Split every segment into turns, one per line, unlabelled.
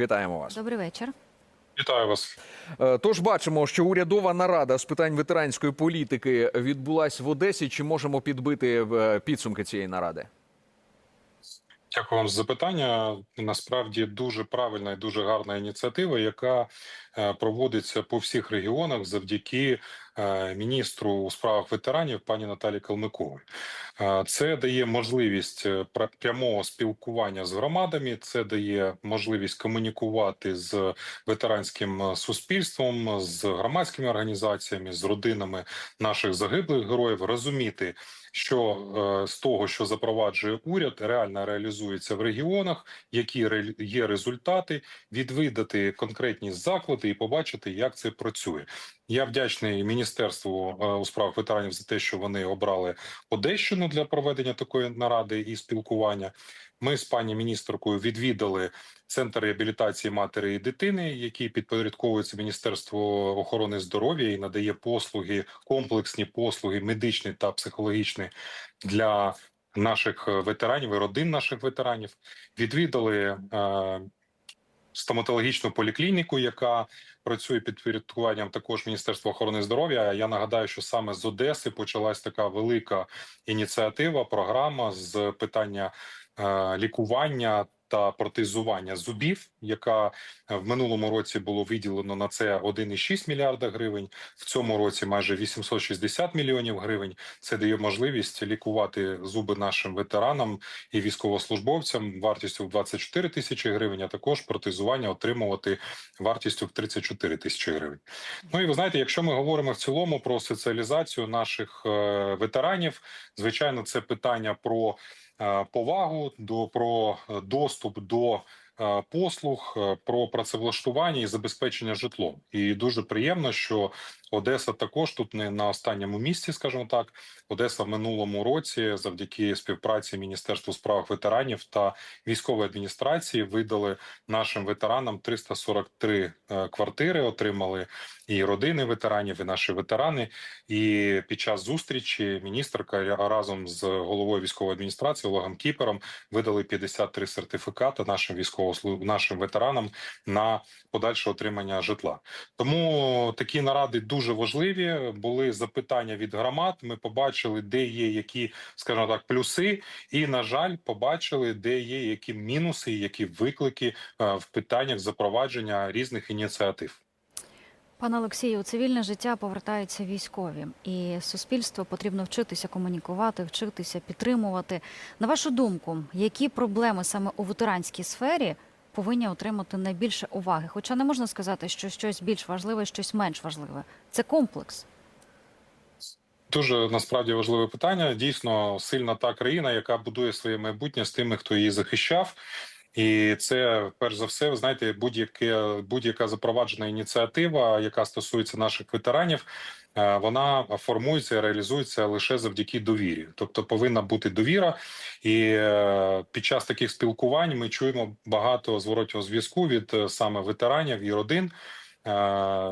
Вітаємо вас.
Добрий вечір.
Вітаю вас.
Е, Тож бачимо, що урядова нарада з питань ветеранської політики відбулась в Одесі. Чи можемо підбити е, підсумки цієї наради?
Дякую вам за запитання. Насправді дуже правильна і дуже гарна ініціатива, яка е, проводиться по всіх регіонах завдяки міністру у справах ветеранів пані Наталі Калмиковій. Е, Це дає можливість е, прямого спілкування з громадами. Це дає можливість комунікувати з ветеранським е, суспільством, з громадськими організаціями, з родинами наших загиблих героїв, розуміти, що е, з того, що запроваджує уряд, реально реалізується в регіонах, які є результати, відвідати конкретні заклади і побачити, як це працює. Я вдячний міністерству е, у справах ветеранів за те, що вони обрали Одещину для проведення такої наради і спілкування. Ми з пані міністеркою відвідали центр реабілітації матері і дитини, який підпорядковується Міністерству охорони здоров'я і надає послуги, комплексні послуги, медичні та психологічні для наших ветеранів і родин наших ветеранів. Відвідали е, стоматологічну поліклініку, яка працює під підпорядкуванням також Міністерства охорони здоров'я. Я нагадаю, що саме з Одеси почалась така велика ініціатива, програма з питання е, лікування та протезування зубів, яка е, в минулому році було виділено на це 1,6 мільярда гривень. В цьому році майже 860 мільйонів гривень. Це дає можливість лікувати зуби нашим ветеранам і військовослужбовцям вартістю в 24 тисячі гривень, а також протезування отримувати вартістю в 34 тисячі гривень. Ну і ви знаєте, якщо ми говоримо в цілому про соціалізацію наших е, ветеранів, звичайно, це питання про повагу, до про е, доступ до. е, Послуг е, про працевлаштування і забезпечення житлом, і дуже приємно, що Одеса також тут не на останньому місці, скажімо так. Одеса в минулому році, завдяки співпраці Міністерству справ ветеранів та військової адміністрації, видали нашим ветеранам 343 е, квартири. Отримали і родини ветеранів, і наші ветерани. І під час зустрічі міністерка разом з головою військової адміністрації Олегом Кіпером видали 53 сертифікати нашим військовослужб... нашим ветеранам на подальше отримання житла. Тому такі наради дуже важливі. Були запитання від громад. Ми побачили, де є які, скажімо так, плюси, і на жаль, побачили, де є які мінуси, які виклики е, в питаннях запровадження різних ініціатив.
Пане Олексію, у цивільне життя повертаються військові, і суспільству потрібно вчитися комунікувати, вчитися підтримувати. На вашу думку, які проблеми саме у ветеранській сфері повинні отримати найбільше уваги? Хоча не можна сказати, що щось більш важливе, щось менш важливе. Це комплекс.
Дуже насправді важливе питання. Дійсно, сильна та країна, яка будує своє майбутнє з тими, хто її захищав. І це перш за все, ви знаєте, будь-яке будь-яка запроваджена ініціатива, яка стосується наших ветеранів, е, вона формується і реалізується лише завдяки довірі. Тобто повинна бути довіра, і е, під час таких спілкувань ми чуємо багато зворотнього зв'язку від е, саме ветеранів і родин.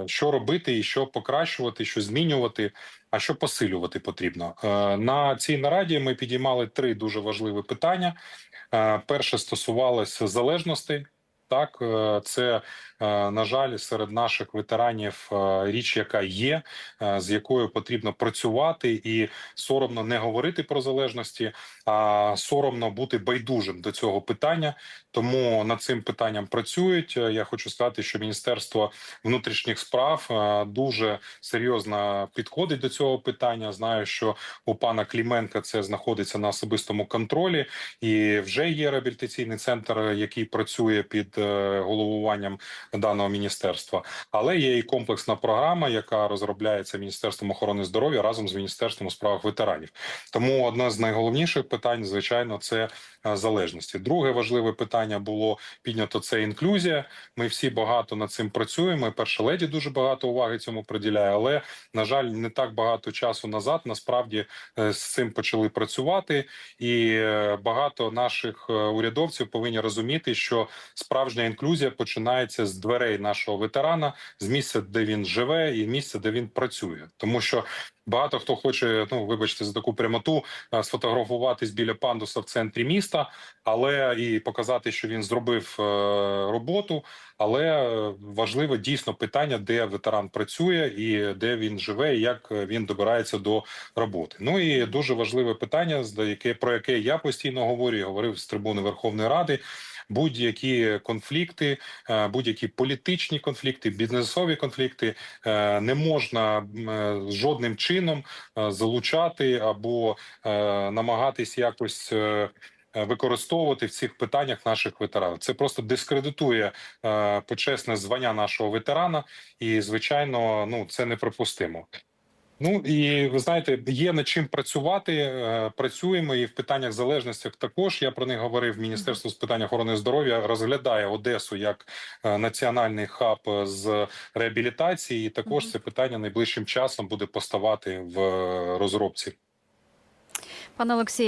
Що робити і що покращувати, що змінювати, а що посилювати потрібно на цій нараді. Ми підіймали три дуже важливі питання. Е, Перше стосувалося залежностей. Так, е, це е, на жаль, серед наших ветеранів е, річ, яка є, з якою потрібно працювати, і соромно не говорити про залежності, а соромно бути байдужим до цього питання. Тому над цим питанням працюють. Я хочу сказати, що Міністерство внутрішніх справ дуже серйозно підходить до цього питання. Знаю, що у пана Кліменка це знаходиться на особистому контролі, і вже є реабілітаційний центр, який працює під головуванням даного міністерства. Але є і комплексна програма, яка розробляється Міністерством охорони здоров'я разом з міністерством у справах ветеранів. Тому одне з найголовніших питань, звичайно, це е, залежності. Друге важливе питання було піднято це інклюзія. Ми всі багато над цим працюємо. Перша леді дуже багато уваги цьому приділяє, але на жаль, не так багато часу назад насправді е, з цим почали працювати, і е, багато наших е, урядовців повинні розуміти, що справді справжня інклюзія починається з дверей нашого ветерана, з місця, де він живе, і місця, де він працює, тому що. Багато хто хоче, ну вибачте за таку прямоту, е, сфотографуватись біля пандуса в центрі міста, але і показати, що він зробив е, роботу. Але е, важливо дійсно питання, де ветеран працює і де він живе, і як він добирається до роботи. Ну і дуже важливе питання, яке про яке я постійно говорю, і говорив з трибуни Верховної Ради. Будь-які конфлікти, е, будь-які політичні конфлікти, бізнесові конфлікти е, не можна е, жодним чином залучати або намагатись якось. Використовувати в цих питаннях наших ветеранів це просто дискредитує е, почесне звання нашого ветерана, і звичайно, ну це неприпустимо. Ну і ви знаєте, є над чим працювати. е, Працюємо і в питаннях залежностях. Також я про них говорив. Міністерство з питань охорони здоров'я розглядає Одесу як е, національний хаб з реабілітації. І також це питання найближчим часом буде поставати в е, розробці.
Пане Олексію,